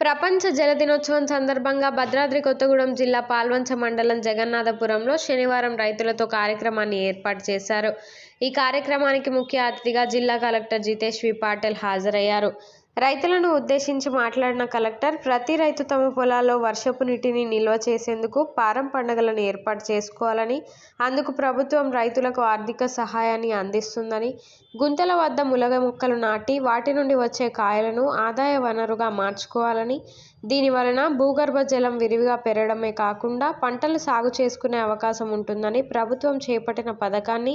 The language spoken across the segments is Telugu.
ప్రపంచ జల దినోత్సవం సందర్భంగా భద్రాద్రి కొత్తగూడెం జిల్లా పాల్వంచ మండలం జగన్నాథపురంలో శనివారం రైతులతో కార్యక్రమాన్ని ఏర్పాటు చేశారు. ఈ కార్యక్రమానికి ముఖ్య అతిథిగా జిల్లా కలెక్టర్ జితేష్ వి. పాటిల్ హాజరయ్యారు. రైతులను ఉద్దేశించి మాట్లాడిన కలెక్టర్ ప్రతి రైతు తమ పొలాల్లో వర్షపు నీటిని నిల్వ చేసేందుకు పారం పండుగలను ఏర్పాటు చేసుకోవాలని అందుకు ప్రభుత్వం రైతులకు ఆర్థిక సహాయాన్ని అందిస్తుందని గుంతల వద్ద ములగ మొక్కలు నాటి వాటి నుండి వచ్చే కాయలను ఆదాయ వనరుగా మార్చుకోవాలని దీని వలన భూగర్భ జలం విరివిగా పెరగడమే కాకుండా పంటలు సాగు చేసుకునే అవకాశం ఉంటుందని ప్రభుత్వం చేపట్టిన పథకాన్ని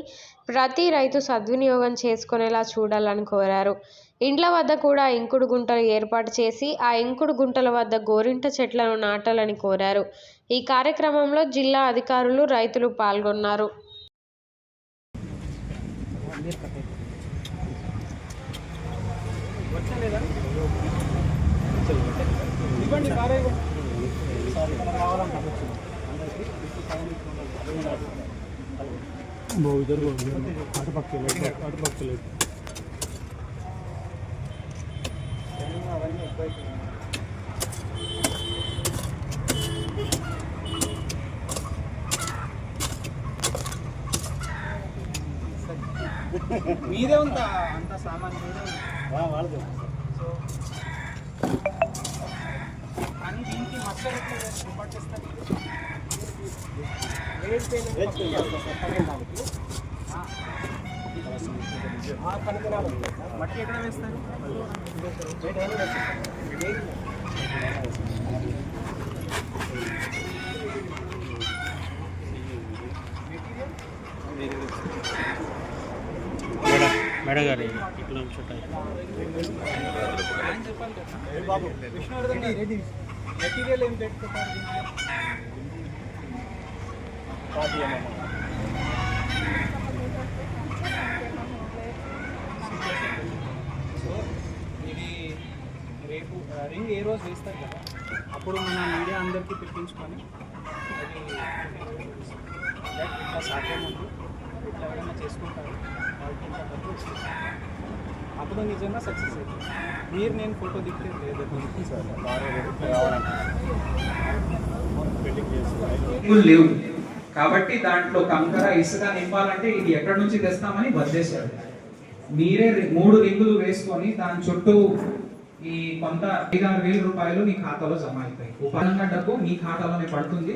ప్రతి రైతు సద్వినియోగం చేసుకునేలా చూడాలని కోరారు. ఇండ్ల వద్ద కూడా ఇంకుడు గుంటలు ఏర్పాటు చేసి ఆ ఇంకుడు గుంటల వద్ద గోరింట చెట్లను నాటాలని కోరారు. ఈ కార్యక్రమంలో జిల్లా అధికారులు రైతులు పాల్గొన్నారు. అటుపక్క అటుపక్క లేదు మీదే ఉందా అంత సామాన్. వాళ్ళది సో కానీ దీనికి మచ్చలు? పట్టిస్తారు. మట్టి ఎక్కడ వేస్తారు మేడం మేడం గారు ఇట్లా చుట్టాయి ఆయన చెప్పాలి కదా బాబు విష్ణువర్ధన్ రెడీ మెటీరియల్ ఏం పెట్టుకుంటారు దీంట్లో? సో ఇది రేపు రింగ్ ఏ రోజు వేస్తారు కదా? అప్పుడు మన మీడియా అందరికీ పిలిపించుకొని అది ఇట్లా సాధ్యం ఉంది. ఇట్లా ఏమైనా చేసుకుంటారు వాళ్ళకి డబ్బు అప్పుడు నిజంగా సక్సెస్ అవుతుంది. మీరు నేను ఫోటో దిగితే లేదు. లేవు కాబట్టి దాంట్లో కంకర ఇసుక నింపాలంటే ఇది ఎక్కడి నుంచి తెస్తామని వదిలేశారు మీరే మూడు రింగులు వేసుకొని దాని చుట్టూ ఈ కొంత ఐదు ఆరు వేల రూపాయలు మీ ఖాతాలో జమ అవుతాయి ఉపాధంగా డబ్బు మీ ఖాతాలోనే పడుతుంది.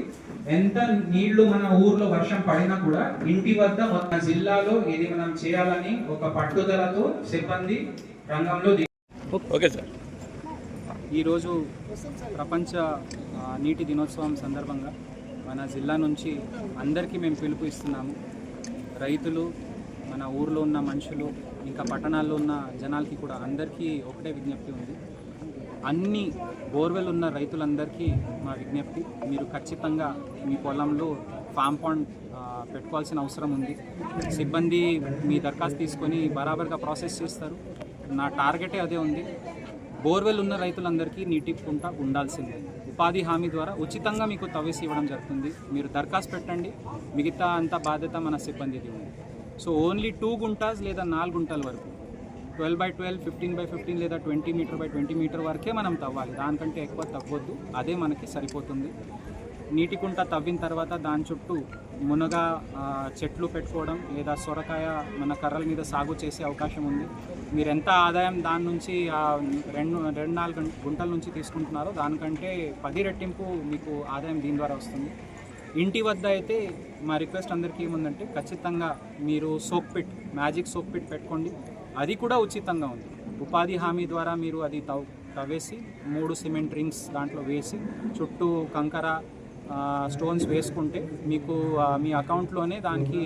ఎంత నీళ్ళు మన ఊర్లో వర్షం పడినా కూడా ఇంటి వద్ద మన జిల్లాలో ఇది మనం చేయాలని ఒక పట్టుదలతో సిబ్బంది రంగంలో ఓకే సార్. ఈరోజు ప్రపంచ నీటి దినోత్సవం సందర్భంగా మన జిల్లా నుంచి అందరికీ మేము పిలుపు ఇస్తున్నాము. రైతులు మన ఊర్లో ఉన్న మనుషులు ఇంకా పట్టణాల్లో ఉన్న జనాలకి కూడా అందరికీ ఒకటే విజ్ఞప్తి ఉంది. అన్ని బోర్వెల్ ఉన్న రైతులందరికీ మా విజ్ఞప్తి. మీరు ఖచ్చితంగా మీ పొలంలో ఫామ్ పాండ్ పెట్టుకోవాల్సిన అవసరం ఉంది. సిబ్బంది మీ దరఖాస్తు తీసుకొని బరాబర్గా ప్రాసెస్ చేస్తారు. నా టార్గెటే అదే ఉంది. బోర్వెల్ ఉన్న రైతులందరికీ నీటి పుంట ఉండాల్సిందే. ఉపాధి హామీ ద్వారా ఉచితంగా మీకు తవ్వేసి ఇవ్వడం జరుగుతుంది. మీరు దరఖాస్తు పెట్టండి. మిగతా అంత బాధ్యత మన సిబ్బందిది ఉంది. సో ఓన్లీ టూ గుంటాస్ లేదా నాలుగు గుంటల వరకు. Twelve by twelve fifteen by fifteen లేదా twenty metre by twenty metre వరకే మనం తవ్వాలి. దానికంటే ఎక్కువ తవ్వద్దు. అదే మనకి సరిపోతుంది. నీటి కుంట తవ్విన తర్వాత దాని చుట్టూ మునగ చెట్లు పెట్టుకోవడం లేదా సొరకాయ మన కర్రల మీద సాగు చేసే అవకాశం ఉంది. మీరు ఎంత ఆదాయం దాని నుంచి రెండు రెండు నాలుగు గుంటల నుంచి తీసుకుంటున్నారో దానికంటే పది రెట్టింపు మీకు ఆదాయం దీని ద్వారా వస్తుంది. ఇంటి వద్ద అయితే మా రిక్వెస్ట్ అందరికీ ఏముందంటే ఖచ్చితంగా మీరు soap pit magic soap pit పెట్టుకోండి. అది కూడా ఉచితంగా ఉంది. ఉపాధి హామీ ద్వారా మీరు అది తవ్ తవ్వేసి మూడు సిమెంట్ రింగ్స్ దాంట్లో వేసి చుట్టూ కంకర స్టోన్స్ వేసుకుంటే మీకు మీ అకౌంట్లోనే దానికి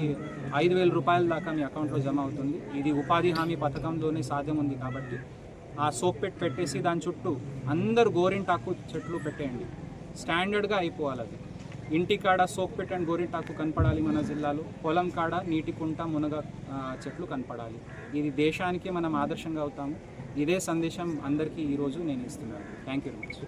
ఐదు వేల రూపాయల దాకా మీ అకౌంట్లో జమ అవుతుంది. ఇది ఉపాధి హామీ పథకంలోనే సాధ్యం ఉంది కాబట్టి ఆ సోప్ పెట్ పెట్టేసి దాని చుట్టూ అందరు గోరింటాకు చెట్లు పెట్టేయండి. స్టాండర్డ్గా అయిపోవాలి అది. ఇంటి కాడ సోక్పెట్ అండ్ గోరింటాకు కనపడాలి మన జిల్లాలో. పొలం కాడ నీటి కుంట మునగ చెట్లు కనపడాలి. ఇది దేశానికి మనం ఆదర్శంగా అవుతాము. ఇదే సందేశం అందరికీ ఈరోజు నేను ఇస్తున్నాను. Thank you very much